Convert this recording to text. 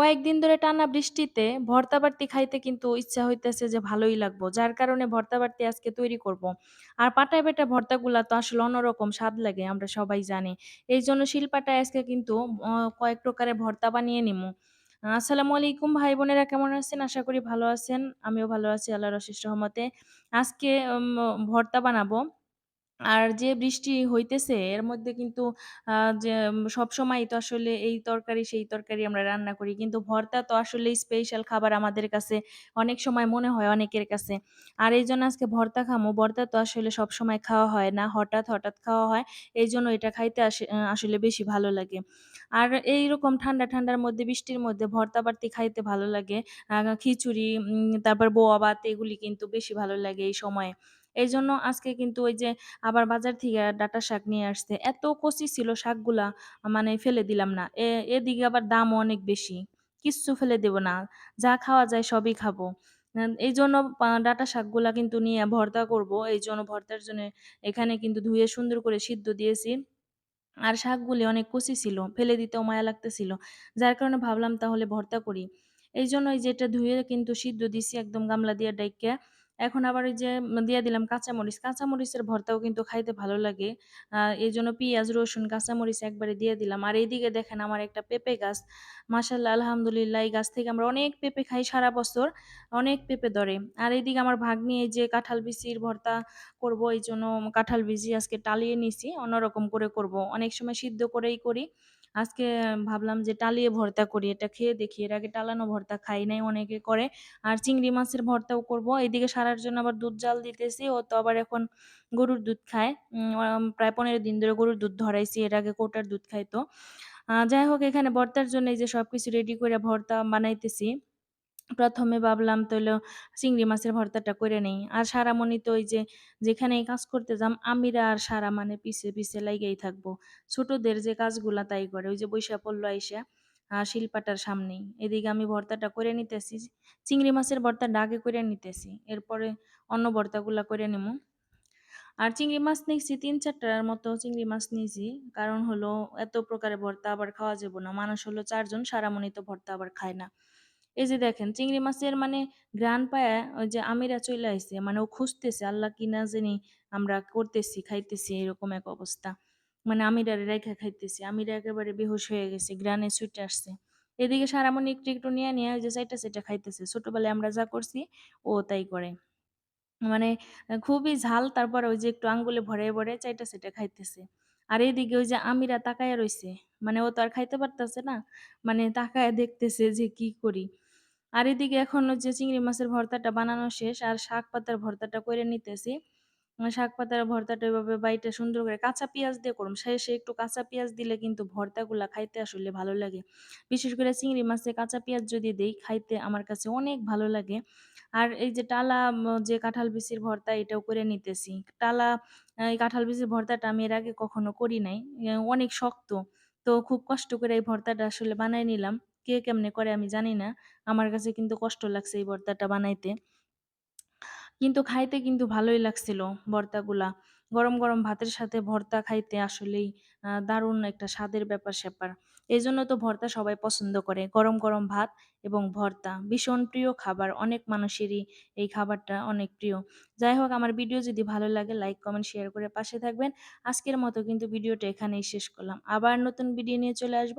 কয়েকদিন ধরে টানা বৃষ্টিতে ভর্তা বাট্টি খাইতে কিন্তু ইচ্ছা হইতেছে যে ভালোই লাগবো। যার কারণে ভর্তা বাট্টি আজকে তৈরি করব। আর পাটায় বেটা ভর্তাগুলা তো আসলে অন্যরকম স্বাদ লাগে, আমরা সবাই জানি। এই জন্য শিলপাটায় আজকে কিন্তু কয়েক প্রকারের ভর্তা বানিয়ে নিমু। আসসালামু আলাইকুম ভাই বোনেরা, কেমন আছেন? আশা করি ভালো আছেন। আমিও ভালো আছি, আল্লাহর অশেষ রহমতে। আজকে ভর্তা বানাবো। আর যে বৃষ্টি হইতেছে এর মধ্যে কিন্তু আ যে সবসময়ই তো আসলে এই তরকারি সেই তরকারি আমরা রান্না করি। কিন্তু ভর্তা তো আসলেই স্পেশাল খাবার আমাদের কাছে। অনেক সময় মনে হয় অনেকের কাছে। আর এইজন্য আজকে ভর্তা খামু। ভর্তা তো আসলে সবসময় খাওয়া হয় না। হঠাৎ, হঠাৎ খাওয়া হয়। এইজন্য এটা খাইতে আসে আসলে বেশি ভালো লাগে। আর এইরকম ঠান্ডা, ঠান্ডার মধ্যে বৃষ্টির মধ্যে ভর্তা-বাড়তি খাইতে ভালো লাগে। খিচুড়ি তারপর বোয়া ভাত এগুলি কিন্তু বেশি ভালো লাগে এই সময়ে। এইজন্য আজকে কিন্তু ওই যে আবার বাজার থেকে ডাটা শাক নিয়ে আসছে। এত কচি ছিল শাকগুলা মানে ফেলে দিলাম না। এদিকে আবার দামও অনেক বেশি। কিচ্ছু ফেলে দেব না। যা খাওয়া যায় সবই খাব। এই জন্য ডাটা শাকগুলা কিন্তু নিয়ে ভর্তা করব। এই জন্য ভর্তার জন্য এখানে কিন্তু ধুয়ে সুন্দর করে সিদ্ধ দিয়েছি। আর শাকগুলি অনেক কচি ছিল। ফেলে দিতেও মায়া লাগতেছিল। যার কারণে ভাবলাম তাহলে ভর্তা করি। এই যে এটা ধুয়ে কিন্তু সিদ্ধ দিছি একদম গামলা দিয়ে ডাইক্কা। এখন আবার ওই যে দিয়ে দিলাম কাঁচামরিচ। কাঁচামরিচের ভর্তাও কিন্তু খাইতে ভালো লাগে। এই জন্য পিঁয়াজ, রসুন, কাঁচামরিচ একবারে দিয়ে দিলাম। আর এইদিকে দেখেন আমার একটা পেঁপে গাছ। মাশাআল্লাহ আলহামদুলিল্লাহ এই গাছ থেকে আমরা অনেক পেঁপে খাই সারা বছর। অনেক পেঁপে ধরে। আর এইদিকে আমার ভাগ্নি এই যে কাঁঠাল বিচির ভর্তা করব এই জন্য কাঁঠাল বিচি আজকে টালিয়ে নিছি। অন্যরকম করে করব। অনেক সময় সিদ্ধ করেই করি। আজকে ভাবলাম যে টালিয়ে ভর্তা করি। এটা খেয়ে দেখি। এর আগে টালানো ভর্তা খাই নাই, অনেকে করে। আর চিংড়ি মাছের ভর্তাও করব। এদিকে সারার জন্য আবার দুধ জাল দিতেছি। ও তো আবার এখন গরুর দুধ খায়। প্রায় ১৫ দিন ধরে গরুর দুধ ধরাইছি। এর আগে কোটার দুধ খাইতো। যাই হোক এখানে ভর্তার জন্য এই যে সবকিছু রেডি করে ভর্তা বানাইতেছি। ১ম এ ভাবলাম তাইলে চিংড়ি মাছের ভর্তাটা করে নেই। আর সারামণি তো ওই যে যেখানেই কাজ করতে যাম আমিরা আর সারা মানে পিছে, পিছে লাইগাই থাকব। ছোটদের যে কাজগুলা তাই করে। ওই যে বইসা পড়ল আইসা আ শিলপাটার সামনেই। এদিকে আমি ভর্তাটা করে নিতেছি। চিংড়ি মাছের ভর্তাটা আগে করে নিতেছি। এরপরে অন্য ভর্তাগুলা করে নিমু। আর চিংড়ি মাছ নিছি ৩-৪ টার মতো চিংড়ি মাছ নিয়েছি। কারণ হলো এত প্রকারের ভর্তা আবার খাওয়া যাবে না। মানুষ হলো ৪ জন, সারামণি তো ভর্তা আবার খায় না। এই যে দেখেন চিংড়ি মাছের মানে গ্রান পায়া ওই যে আমিরা চলে আইছে। মানে ও খুঁজতেছে আল্লাহ কি না জানি আমরা করতেছি, খাইতেছি এরকম এক অবস্থা। মানে আমিরারে রাইখা খাইতেছি। আমিরা একেবারে বেহুশ হয়ে গেছে। ঘ্রাণে ছুইটা আসছে। এদিকে সারামণি একটু, একটু নিয়ে নিয়া ওই যে চাইটা, চাইটা খাইতেছে। ছোটবেলায় আমরা যা করছি ও তাই করে। মানে খুবই ঝাল তারপর ওই যে একটু আঙ্গুলে ভরাইয়া, ভরে চাইটা, চাইটা খাইতেছে। আর এদিকে ওই যে আমিরা তাকায় রইছে। মানে ও তো আর খাইতে পারতেছে না। মানে তাকায় দেখতেছে যে কি করি। আর এদিকে এখন যে চিংড়ি মাছের ভর্তাটা বানানো শেষ। আর শাক পাতার ভর্তাটা করে নিতেছি। শাক পাতার ভর্তাটা এভাবে বাইটা সুন্দর করে কাঁচা পেঁয়াজ দিয়ে করুম। শেষে একটু কাঁচা পেঁয়াজ দিলে কিন্তু ভর্তাগুলা খাইতে আসলে ভালো লাগে। বিশেষ করে চিংড়ি মাছে কাঁচা পেঁয়াজ যদি দেই, খাইতে আমার কাছে অনেক ভালো লাগে। আর এই যে টালা যে কাঁঠাল বিচির ভর্তা, এটাও করে নিতেছি। টালা এই কাঁঠাল বিচির ভর্তাটা আমি এর আগে কখনো করি নাই। অনেক শক্ত। তো খুব কষ্ট করে এই ভর্তাটা আসলে বানায় নিলাম। কে কেমনে করে আমি জানি না। আমার কাছে কিন্তু কষ্ট লাগছে এই ভর্তাটা বানাইতে। কিন্তু খাইতে কিন্তু ভালোই লাগছিল ভর্তাগুলা। গরম, গরম ভাতের সাথে ভর্তা খাইতে আসলেই দারুণ একটা স্বাদের ব্যাপার-স্যাপার। এই জন্য তো ভর্তা সবাই পছন্দ করে। গরম, গরম ভাত এবং ভর্তা ভীষণ প্রিয় খাবার। অনেক মানুষেরই এই খাবারটা অনেক প্রিয়। যাই হোক আমার ভিডিও যদি ভালো লাগে লাইক, কমেন্ট, শেয়ার করে পাশে থাকবেন। আজকের মতো কিন্তু ভিডিওটা এখানেই শেষ করলাম। আবার নতুন ভিডিও নিয়ে চলে আসব।